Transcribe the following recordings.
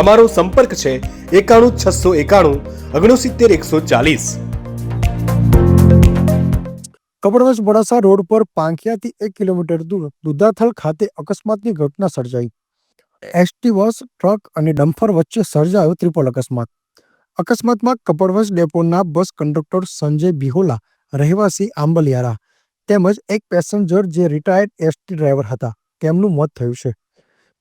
અમારો સંપર્ક છે એકાણું છસો એકાણું ઓગણસિત્તેર એકસો ચાલીસ. કપડવંશ બડાસા રોડ પર પાંખિયાથી એક કિલોમીટર દૂર દુધાથલ ખાતે અકસ્માતની ઘટના સર્જાઈ. એસટી બસ, ટ્રક અને ડમ્ફર વચ્ચે સર્જાયો ત્રિપલ અકસ્માત. અકસ્માતમાં કપડવંજ ડેપોના બસ કંડક્ટર સંજય બિહોલા, રહેવાસી આંબલિયારા તેમજ એક પેસેન્જર જે રિટાયર્ડ એસટી ડ્રાઈવર હતા, તેમનું મોત થયું છે.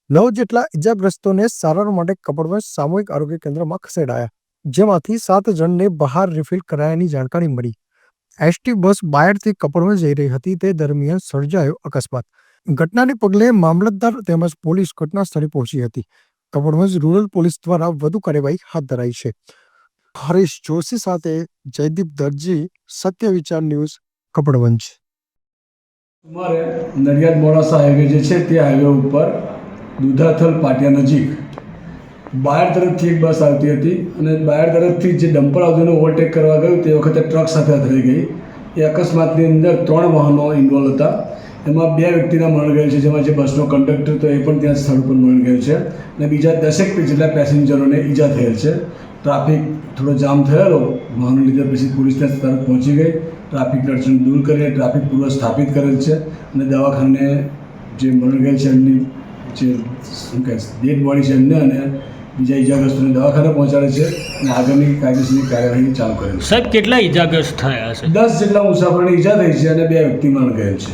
નવ જેટલા ઇજાગ્રસ્તોને સારવાર માટે કપડવંજ સામૂહિક આરોગ્ય કેન્દ્રમાં ખસેડાયા, જેમાંથી સાત જણને બહાર રિફિલ કરાયાની જાણકારી મળી. એસટી બસ બાયડથી કપડવંજ જઈ રહી હતી, તે દરમિયાન સર્જાયો અકસ્માત. ઘટનાને પગલે મામલતદાર તેમજ પોલીસ ઘટના સ્થળે પહોંચી હતી. કપડવંજ રૂરલ પોલીસ દ્વારા વધુ કાર્યવાહી હાથ ધરાઈ છે. હરીશ જોશી સાથે જયદીપ દરજી, સત્ય વિચાર ન્યૂઝ, કપડવંજ. અમારે નડિયાદ મોડાસા હાઈવે જે છે, તે હાઈવે ઉપર દુધાથલ પાટિયા નજીક. બાયર તરફથી એક બસ આવતી હતી અને બાયર તરફથી જે ડમ્પર આવતું એને ઓવરટેક કરવા ગયું. તે વખતે ટ્રક સાથે અથડાઈ ગઈ. એ અકસ્માતની અંદર ત્રણ વાહનો ઇન્વોલ્વ હતા. એમાં બે વ્યક્તિના મરણ ગયેલ છે, જેમાં જે બસનો કંડક્ટર હતો એ પણ ત્યાં સ્થળ પર મરણ ગયેલ છે અને બીજા દસેક જેટલા પેસેન્જરોને ઈજા થયેલ છે. ટ્રાફિક થોડો જામ થયેલો. વાહનો લીધે પછી પોલીસ ત્યાં તરફ પહોંચી ગઈ. ટ્રાફિક અડચણ દૂર કરીને ટ્રાફિક પૂર્વ સ્થાપિત કરેલ છે અને દવાખાને જે મરણ ગયેલ છે એમની જે શું કહે ડેડ બોડી છે એમને અને બીજા ઇજાગ્રસ્તોને દવાખાને પહોંચાડે છે અને આગળની કાયદેસરની કાર્યવાહી ચાલુ કરે છે. સાહેબ કેટલા ઈજાગ્રસ્ત થયા છે દસ જેટલા મુસાફરોને ઈજા થઈ છે અને બે વ્યક્તિ મરણ ગયેલ છે.